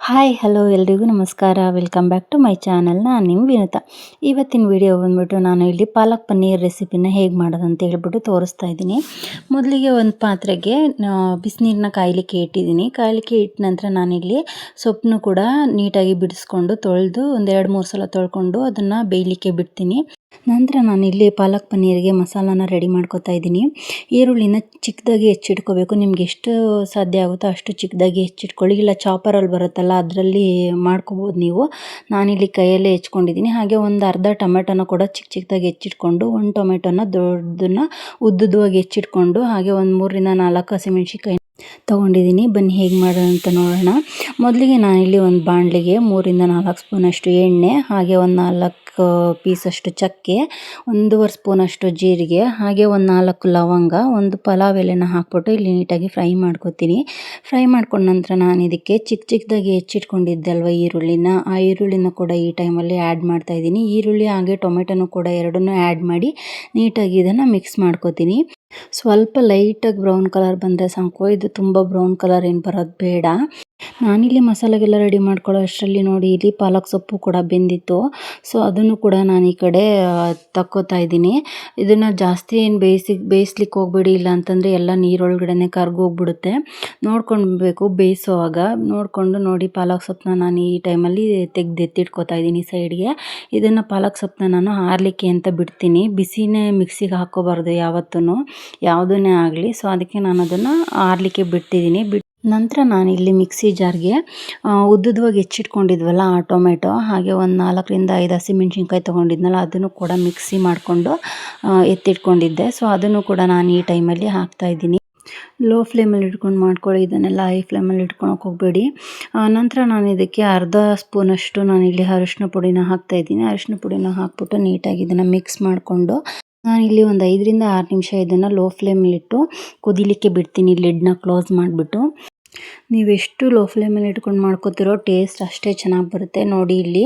Hi, hello ಎಲ್ರಿಗೂ ನಮಸ್ಕಾರ. Welcome back to my channel ನಾನು ನಿಮ್ಮ ವಿನುತಾ. ಇವತ್ತಿನ ವಿಡಿಯೋ ಬಂದ್ಬಿಟ್ಟು ನಾನು ಇಲ್ಲಿ ಪಾಲಕ್ ಪನ್ನೀರ್ ರೆಸಿಪಿನ ಹೇಗೆ ಮಾಡೋದು ಅಂತ ಹೇಳ್ಬಿಟ್ಟು ತೋರಿಸ್ತಾ ಇದ್ದೀನಿ. ಮೊದಲಿಗೆ ಒಂದು ಪಾತ್ರೆಗೆ ಬಿಸಿನೀರನ್ನ ಕಾಯಲಿಕ್ಕೆ ಇಟ್ಟಿದ್ದೀನಿ. ಕಾಯಲಿಕ್ಕೆ ಇಟ್ಟ ನಂತರ ನಾನಿಲ್ಲಿ ಸೊಪ್ಪನ್ನು ಕೂಡ ನೀಟಾಗಿ ಬಿಡಿಸ್ಕೊಂಡು ತೊಳೆದು ಒಂದು ಎರಡು ಮೂರು ಸಲ ತೊಳ್ಕೊಂಡು ಅದನ್ನು ಬೇಯಲಿಕ್ಕೆ ಬಿಡ್ತೀನಿ. ನಂತರ ನಾನಿಲ್ಲಿ ಪಾಲಕ್ ಪನ್ನೀರಿಗೆ ಮಸಾಲಾನ ರೆಡಿ ಮಾಡ್ಕೊತಾ ಇದ್ದೀನಿ. ಈರುಳ್ಳಿನ ಚಿಕ್ಕದಾಗಿ ಹೆಚ್ಚಿಟ್ಕೋಬೇಕು. ನಿಮ್ಗೆ ಎಷ್ಟು ಸಾಧ್ಯ ಆಗುತ್ತೋ ಅಷ್ಟು ಚಿಕ್ಕದಾಗಿ ಹೆಚ್ಚಿಟ್ಕೊಳ್ಳಿ. ಇಲ್ಲ ಚಾಪರಲ್ಲಿ ಬರುತ್ತಲ್ಲ, ಅದರಲ್ಲಿ ಮಾಡ್ಕೋಬೋದು ನೀವು. ನಾನಿಲ್ಲಿ ಕೈಯಲ್ಲೇ ಹೆಚ್ಕೊಂಡಿದ್ದೀನಿ. ಹಾಗೆ ಒಂದು ಅರ್ಧ ಟೊಮೆಟೊನ ಕೂಡ ಚಿಕ್ಕ ಚಿಕ್ಕದಾಗಿ ಹೆಚ್ಚಿಟ್ಕೊಂಡು, ಒಂದು ಟೊಮೆಟೊನ ದೊಡ್ಡದನ್ನ ಉದ್ದದವಾಗಿ ಹೆಚ್ಚಿಟ್ಕೊಂಡು, ಹಾಗೆ ಒಂದು ಮೂರರಿಂದ ನಾಲ್ಕು ಹಸಿಮೆಣ್ಸಿನ್ಕಾಯಿ ತೊಗೊಂಡಿದ್ದೀನಿ. ಬನ್ನಿ ಹೇಗೆ ಮಾಡೋಣ ಅಂತ ನೋಡೋಣ. ಮೊದಲಿಗೆ ನಾನಿಲ್ಲಿ ಒಂದು ಬಾಣಲಿಗೆ ಮೂರಿಂದ ನಾಲ್ಕು ಸ್ಪೂನಷ್ಟು ಎಣ್ಣೆ, ಹಾಗೆ ಒಂದು ನಾಲ್ಕು ಪೀಸಷ್ಟು ಚಕ್ಕೆ, ಒಂದೂವರೆ ಸ್ಪೂನಷ್ಟು ಜೀರಿಗೆ, ಹಾಗೆ ಒಂದು ನಾಲ್ಕು ಲವಂಗ, ಒಂದು ಪಲಾವ್ ಎಲೆನ ಹಾಕ್ಬಿಟ್ಟು ಇಲ್ಲಿ ನೀಟಾಗಿ ಫ್ರೈ ಮಾಡ್ಕೊತೀನಿ. ಫ್ರೈ ಮಾಡ್ಕೊಂಡ ನಂತರ ನಾನು ಇದಕ್ಕೆ ಚಿಕ್ಕ ಚಿಕ್ಕದಾಗಿ ಹೆಚ್ಚಿಟ್ಕೊಂಡಿದ್ದೆ ಅಲ್ವ ಈರುಳ್ಳಿನ, ಆ ಈರುಳ್ಳಿನ ಕೂಡ ಈ ಟೈಮಲ್ಲಿ ಆ್ಯಡ್ ಮಾಡ್ತಾ ಇದ್ದೀನಿ ಈರುಳ್ಳಿ ಹಾಗೆ ಟೊಮೆಟೊನು ಕೂಡ ಎರಡನ್ನೂ ಆ್ಯಡ್ ಮಾಡಿ ನೀಟಾಗಿ ಇದನ್ನು ಮಿಕ್ಸ್ ಮಾಡ್ಕೊತೀನಿ. ಸ್ವಲ್ಪ ಲೈಟಾಗಿ ಬ್ರೌನ್ ಕಲರ್ ಬಂದರೆ ಸಾಕು. ಇದು ತುಂಬ ಬ್ರೌನ್ ಕಲರ್ ಏನು ಬರೋದು ಬೇಡ. ನಾನಿಲ್ಲಿ ಮಸಾಲೆಗೆಲ್ಲ ರೆಡಿ ಮಾಡ್ಕೊಳ್ಳೋ ಅಷ್ಟರಲ್ಲಿ ನೋಡಿ, ಇಲ್ಲಿ ಪಾಲಕ್ ಸೊಪ್ಪು ಕೂಡ ಬೆಂದಿತ್ತು. ಸೊ ಅದನ್ನು ಕೂಡ ನಾನು ಈ ಕಡೆ ತಕ್ಕೋತಾ ಇದ್ದೀನಿ. ಇದನ್ನು ಜಾಸ್ತಿ ಏನು ಬೇಯಿಸಿ, ಬೇಯಿಸ್ಲಿಕ್ಕೆ ಹೋಗ್ಬೇಡಿ, ಇಲ್ಲ ಅಂತಂದರೆ ಎಲ್ಲ ನೀರೊಳಗಡೆ ಕರ್ಗೋಗ್ಬಿಡುತ್ತೆ ನೋಡ್ಕೊಳ್ಬೇಕು ಬೇಯಿಸೋವಾಗ. ನೋಡಿಕೊಂಡು ನೋಡಿ, ಪಾಲಕ್ ಸೊಪ್ಪನ್ನ ನಾನು ಈ ಟೈಮಲ್ಲಿ ತೆಗೆದು ಎತ್ತಿಟ್ಕೋತಾ ಇದ್ದೀನಿ ಸೈಡ್ಗೆ. ಇದನ್ನು ಪಾಲಕ್ ಸೊಪ್ಪನ್ನ ನಾನು ಹಾರಲಿಕ್ಕೆ ಅಂತ ಬಿಡ್ತೀನಿ. ಬಿಸಿನೇ ಮಿಕ್ಸಿಗೆ ಹಾಕೋಬಾರ್ದು ಯಾವತ್ತೂ ಯಾವುದನ್ನೇ ಆಗಲಿ. ಸೊ ಅದಕ್ಕೆ ನಾನು ಅದನ್ನು ಆರಲಿಕ್ಕೆ ಬಿಡ್ತಿದ್ದೀನಿ ನಂತರ ನಾನು ಇಲ್ಲಿ ಮಿಕ್ಸಿ ಜಾರ್ಗೆ ಉದ್ದುದ್ವಾಗಿ ಹೆಚ್ಚಿಟ್ಕೊಂಡಿದ್ವಲ್ಲ ಆ ಟೊಮೆಟೊ, ಹಾಗೆ ಒಂದು ನಾಲ್ಕರಿಂದ ಐದು ಹಸಿಮೆಣ್ಸಿನ್ಕಾಯಿ ತೊಗೊಂಡಿದ್ನಲ್ಲ, ಅದನ್ನು ಕೂಡ ಮಿಕ್ಸಿ ಮಾಡಿಕೊಂಡು ಎತ್ತಿಟ್ಕೊಂಡಿದ್ದೆ. ಸೊ ಅದನ್ನು ಕೂಡ ನಾನು ಈ ಟೈಮಲ್ಲಿ ಹಾಕ್ತಾಯಿದ್ದೀನಿ ಲೋ ಫ್ಲೇಮಲ್ಲಿ ಇಟ್ಕೊಂಡು ಮಾಡ್ಕೊಳ್ಳಿ, ಇದನ್ನೆಲ್ಲ ಹೈ ಫ್ಲೇಮಲ್ಲಿ ಇಟ್ಕೊಳಕ್ಕೆ ಹೋಗಬೇಡಿ. ನಂತರ ನಾನು ಇದಕ್ಕೆ ಅರ್ಧ ಸ್ಪೂನಷ್ಟು ನಾನಿಲ್ಲಿ ಅರಿಶಿನ ಪುಡಿನ ಹಾಕ್ತಾಯಿದ್ದೀನಿ ಅರಿಶಿನ ಪುಡಿನ ಹಾಕ್ಬಿಟ್ಟು ನೀಟಾಗಿ ಇದನ್ನು ಮಿಕ್ಸ್ ಮಾಡಿಕೊಂಡು ನಾನಿಲ್ಲಿ ಒಂದು ಐದರಿಂದ ಆರು ನಿಮಿಷ ಇದನ್ನು ಲೋ ಫ್ಲೇಮಲ್ಲಿಟ್ಟು ಕುದಿಲಿಕ್ಕೆ ಬಿಡ್ತೀನಿ ಲಿಡ್ನ ಕ್ಲೋಸ್ ಮಾಡಿಬಿಟ್ಟು. ನೀವೆಷ್ಟು ಲೋ ಫ್ಲೇಮಲ್ಲಿ ಇಟ್ಕೊಂಡು ಮಾಡ್ಕೋತಿರೋ ಟೇಸ್ಟ್ ಅಷ್ಟೇ ಚೆನ್ನಾಗಿ ಬರುತ್ತೆ. ನೋಡಿ ಇಲ್ಲಿ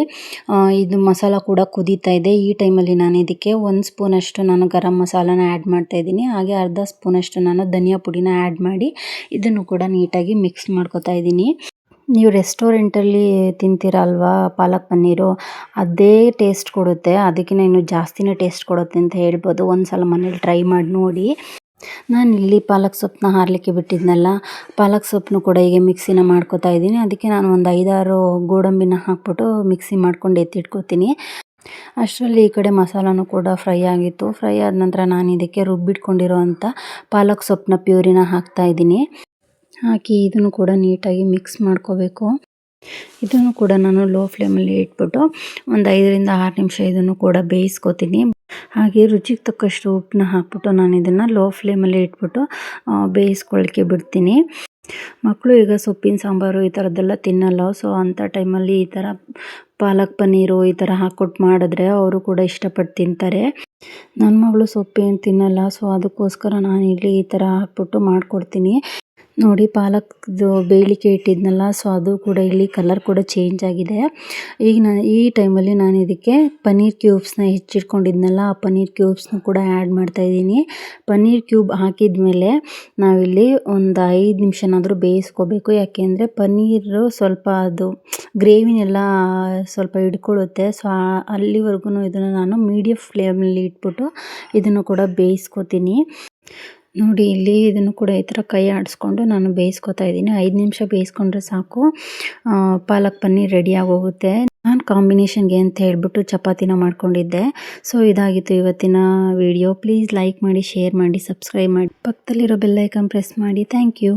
ಇದು ಮಸಾಲ ಕೂಡ ಕುದೀತಾ ಇದೆ. ಈ ಟೈಮಲ್ಲಿ ನಾನು ಇದಕ್ಕೆ ಒಂದು ಸ್ಪೂನಷ್ಟು ನಾನು ಗರಂ ಮಸಾಲಾನ ಆ್ಯಡ್ ಮಾಡ್ತಾ ಇದ್ದೀನಿ. ಹಾಗೆ ಅರ್ಧ ಸ್ಪೂನಷ್ಟು ನಾನು ಧನಿಯಾ ಪುಡಿನ ಆ್ಯಡ್ ಮಾಡಿ ಇದನ್ನು ಕೂಡ ನೀಟಾಗಿ ಮಿಕ್ಸ್ ಮಾಡ್ಕೊತಾ ಇದ್ದೀನಿ. ನೀವು ರೆಸ್ಟೋರೆಂಟಲ್ಲಿ ತಿಂತೀರಲ್ವಾ ಪಾಲಕ್ ಪನ್ನೀರು? ಅದೇ ಟೇಸ್ಟ್ ಕೊಡುತ್ತೆ. ಅದಕ್ಕಿಂತ ಇನ್ನೂ ಜಾಸ್ತಿನೇ ಟೇಸ್ಟ್ ಕೊಡುತ್ತೆ ಅಂತ ಹೇಳ್ಬೋದು. ಒಂದು ಸಲ ಮನೇಲಿ ಟ್ರೈ ಮಾಡಿ ನೋಡಿ. ನಾನು ಇಲ್ಲಿ ಪಾಲಕ್ ಸೊಪ್ಪನ್ನ ಹಾರಲಿಕ್ಕೆ ಬಿಟ್ಟಿದ್ನಲ್ಲ, ಪಾಲಕ್ ಸೊಪ್ಪನ್ನು ಕೂಡ ಹೀಗೆ ಮಿಕ್ಸಿನ ಮಾಡ್ಕೋತಾ ಇದ್ದೀನಿ. ಅದಕ್ಕೆ ನಾನು ಒಂದು ಐದಾರು ಗೋಡಂಬಿನ ಹಾಕ್ಬಿಟ್ಟು ಮಿಕ್ಸಿ ಮಾಡ್ಕೊಂಡು ಎತ್ತಿಟ್ಕೋತೀನಿ. ಅಷ್ಟರಲ್ಲಿ ಈ ಕಡೆ ಮಸಾಲನೂ ಕೂಡ ಫ್ರೈ ಆಗಿತ್ತು. ಫ್ರೈ ಆದ ನಂತರ ನಾನು ಇದಕ್ಕೆ ರುಬ್ಬಿಟ್ಕೊಂಡಿರೋ ಅಂಥ ಪಾಲಕ್ ಸೊಪ್ಪನ್ನ ಪ್ಯೂರಿನ ಹಾಕ್ತಾ ಇದ್ದೀನಿ. ಹಾಕಿ ಇದನ್ನು ಕೂಡ ನೀಟಾಗಿ ಮಿಕ್ಸ್ ಮಾಡ್ಕೋಬೇಕು. ಇದನ್ನು ಕೂಡ ನಾನು ಲೋ ಫ್ಲೇಮಲ್ಲಿ ಇಟ್ಬಿಟ್ಟು ಒಂದು ಐದರಿಂದ ಆರು ನಿಮಿಷ ಇದನ್ನು ಕೂಡ ಬೇಯಿಸ್ಕೊತೀನಿ. ಹಾಗೆ ರುಚಿಗೆ ತಕ್ಕಷ್ಟು ಉಪ್ಪನ್ನ ಹಾಕ್ಬಿಟ್ಟು ನಾನು ಇದನ್ನು ಲೋ ಫ್ಲೇಮಲ್ಲಿ ಇಟ್ಬಿಟ್ಟು ಬೇಯಿಸ್ಕೊಳ್ಳಿಕ್ಕೆ ಬಿಡ್ತೀನಿ. ಮಕ್ಕಳು ಈಗ ಸೊಪ್ಪಿನ ಸಾಂಬಾರು ಈ ಥರದ್ದೆಲ್ಲ ತಿನ್ನಲ್ಲ ಸೊ ಅಂಥ ಟೈಮಲ್ಲಿ ಈ ಥರ ಪಾಲಕ್ ಪನ್ನೀರು ಈ ಥರ ಹಾಕ್ಕೊಟ್ಟು ಮಾಡಿದ್ರೆ ಅವರು ಕೂಡ ಇಷ್ಟಪಟ್ಟು ತಿಂತಾರೆ. ನನ್ನ ಮಗಳು ಸೊಪ್ಪೇನು ತಿನ್ನಲ್ಲ ಸೊ ಅದಕ್ಕೋಸ್ಕರ ನಾನು ಇಲ್ಲಿ ಈ ಥರ ಹಾಕ್ಬಿಟ್ಟು ಮಾಡಿಕೊಡ್ತೀನಿ. ನೋಡಿ ಪಾಲಕ್ದು ಬೇಯಲಿಕ್ಕೆ ಇಟ್ಟಿದ್ನಲ್ಲ ಸೊ ಅದು ಕೂಡ ಇಲ್ಲಿ ಕಲರ್ ಕೂಡ ಚೇಂಜ್ ಆಗಿದೆ. ಈಗ ನಾನು ಈ ಟೈಮಲ್ಲಿ ನಾನು ಇದಕ್ಕೆ ಪನ್ನೀರ್ ಕ್ಯೂಬ್ಸ್ನ ಹೆಚ್ಚಿಟ್ಕೊಂಡಿದ್ನಲ್ಲ, ಆ ಪನ್ನೀರ್ ಕ್ಯೂಬ್ಸ್ನ ಕೂಡ ಆ್ಯಡ್ ಮಾಡ್ತಾಯಿದ್ದೀನಿ ಪನ್ನೀರ್ ಕ್ಯೂಬ್ ಹಾಕಿದ ಮೇಲೆ ನಾವಿಲ್ಲಿ ಒಂದು ಐದು ನಿಮಿಷನಾದರೂ ಬೇಯಿಸ್ಕೋಬೇಕು. ಯಾಕೆಂದರೆ ಪನ್ನೀರು ಸ್ವಲ್ಪ ಅದು ಗ್ರೇವಿನೆಲ್ಲ ಸ್ವಲ್ಪ ಹಿಡ್ಕೊಳ್ಳುತ್ತೆ ಸೊ ಅಲ್ಲಿವರೆಗೂ ಇದನ್ನು ನಾನು ಮೀಡಿಯಮ್ ಫ್ಲೇಮಲ್ಲಿ ಇಟ್ಬಿಟ್ಟು ಇದನ್ನು ಕೂಡ ಬೇಯಿಸ್ಕೊತೀನಿ. ನೋಡಿ, ಇಲ್ಲಿ ಇದನ್ನು ಕೂಡ ಈ ಥರ ಕೈ ಆಡಿಸ್ಕೊಂಡು ನಾನು ಬೇಯಿಸ್ಕೊತಾ ಇದ್ದೀನಿ. ಐದು ನಿಮಿಷ ಬೇಯಿಸ್ಕೊಂಡ್ರೆ ಸಾಕು. ಪಾಲಕ್ ಪನ್ನೀರ್ ರೆಡಿ ಆಗೋಗುತ್ತೆ. ನಾನು ಕಾಂಬಿನೇಷನ್ಗೆ ಅಂತ ಹೇಳಿಬಿಟ್ಟು ಚಪಾತಿನ ಮಾಡ್ಕೊಂಡಿದ್ದೆ. ಸೊ ಇದಾಗಿತ್ತು ಇವತ್ತಿನ ವಿಡಿಯೋ ಪ್ಲೀಸ್ ಲೈಕ್ ಮಾಡಿ ಶೇರ್ ಮಾಡಿ ಸಬ್ಸ್ಕ್ರೈಬ್ ಮಾಡಿ. ಪಕ್ಕದಲ್ಲಿರೋ ಬೆಲ್ಲೈಕನ್ ಪ್ರೆಸ್ ಮಾಡಿ. Thank you